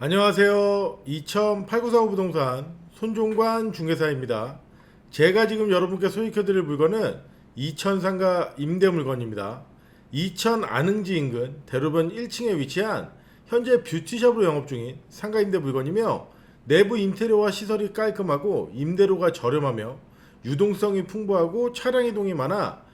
안녕하세요. 208945 부동산 손종관 중개사입니다. 제가 지금 여러분께 소개해드릴 물건은 이천 상가 임대 물건입니다. 이천 안흥지 인근 대로변 1층에 위치한 현재 뷰티샵으로 영업 중인 상가 임대 물건이며 내부 인테리어와 시설이 깔끔하고 임대료가 저렴하며 유동성이 풍부하고 차량 이동이 많아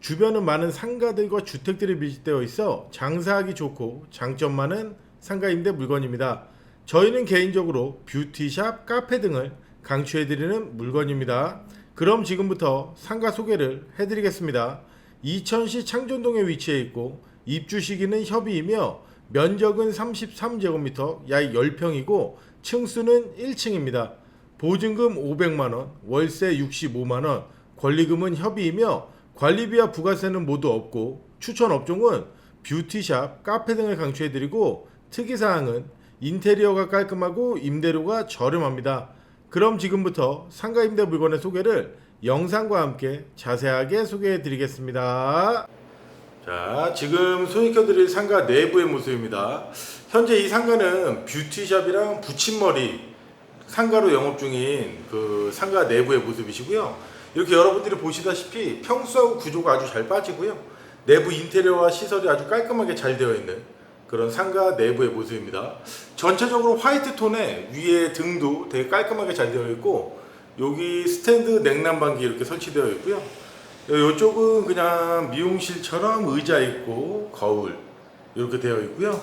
주변은 많은 상가들과 주택들이 밀집되어 있어 장사하기 좋고 장점 많은 상가 임대 물건입니다. 저희는 개인적으로 뷰티샵, 카페 등을 강추해드리는 물건입니다. 그럼 지금부터 상가 소개를 해드리겠습니다. 이천시 창전동에 위치해 있고 입주 시기는 협의이며 면적은 33제곱미터 약 10평이고 층수는 1층입니다. 보증금 500만원, 월세 65만원, 권리금은 협의이며 관리비와 부가세는 모두 없고 추천 업종은 뷰티샵, 카페 등을 강추해드리고 특이사항은 인테리어가 깔끔하고 임대료가 저렴합니다. 그럼 지금부터 상가 임대 물건의 소개를 영상과 함께 자세하게 소개해 드리겠습니다. 자, 지금 소개해드릴 상가 내부의 모습입니다. 현재 이 상가는 뷰티샵이랑 붙임머리 상가로 영업 중인 그 상가 내부의 모습이시고요. 이렇게 여러분들이 보시다시피 평수하고 구조가 아주 잘 빠지고요. 내부 인테리어와 시설이 아주 깔끔하게 잘 되어 있는 그런 상가 내부의 모습입니다. 전체적으로 화이트 톤에 위에 등도 되게 깔끔하게 잘 되어 있고 여기 스탠드 냉난방기 이렇게 설치되어 있고요. 이쪽은 그냥 미용실처럼 의자 있고 거울 이렇게 되어 있고요.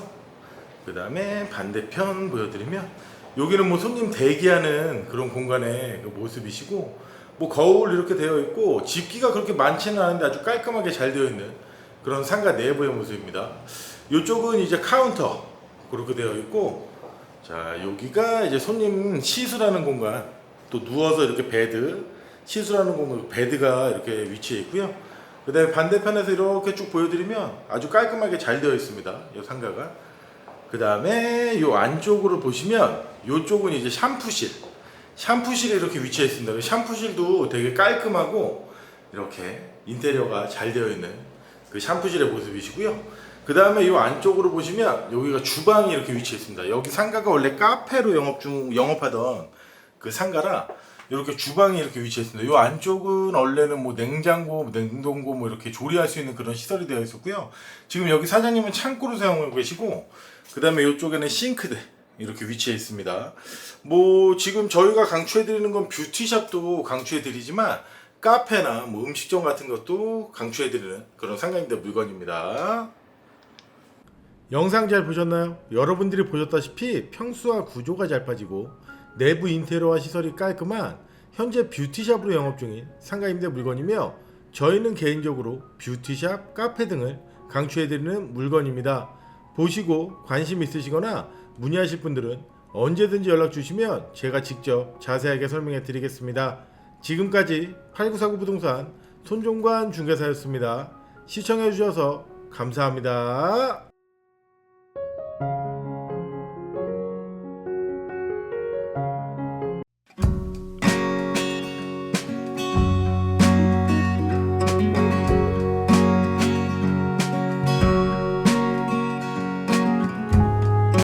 그 다음에 반대편 보여드리면 여기는 뭐 손님 대기하는 그런 공간의 그 모습이시고 뭐 거울 이렇게 되어 있고 집기가 그렇게 많지는 않은데 아주 깔끔하게 잘 되어 있는 그런 상가 내부의 모습입니다. 이쪽은 이제 카운터 그렇게 되어 있고 자 여기가 이제 손님 시술하는 공간 또 누워서 이렇게 베드 시술하는 공간 베드가 이렇게 위치해 있고요. 그 다음에 반대편에서 이렇게 쭉 보여드리면 아주 깔끔하게 잘 되어 있습니다. 이 상가가. 그 다음에 이 안쪽으로 보시면 이쪽은 이제 샴푸실. 샴푸실이 이렇게 위치해 있습니다. 그 샴푸실도 되게 깔끔하고 이렇게 인테리어가 잘 되어 있는 그 샴푸실의 모습이시고요. 그 다음에 이 안쪽으로 보시면 여기가 주방이 이렇게 위치해 있습니다. 여기 상가가 원래 카페로 영업 중 영업하던 그 상가라 이렇게 주방이 이렇게 위치해 있습니다. 이 안쪽은 원래는 뭐 냉장고, 냉동고 뭐 이렇게 조리할 수 있는 그런 시설이 되어 있었고요. 지금 여기 사장님은 창고로 사용하고 계시고 그 다음에 이쪽에는 싱크대 이렇게 위치해 있습니다. 뭐 지금 저희가 강추해 드리는 건 뷰티샵도 강추해 드리지만 카페나 뭐 음식점 같은 것도 강추해 드리는 그런 상가임대 물건입니다. 영상 잘 보셨나요? 여러분들이 보셨다시피 평수와 구조가 잘 빠지고 내부 인테리어와 시설이 깔끔한 현재 뷰티샵으로 영업 중인 상가 임대 물건이며 저희는 개인적으로 뷰티샵, 카페 등을 강추해드리는 물건입니다. 보시고 관심 있으시거나 문의하실 분들은 언제든지 연락 주시면 제가 직접 자세하게 설명해 드리겠습니다. 지금까지 8949 부동산 손종관 중개사였습니다. 시청해 주셔서 감사합니다.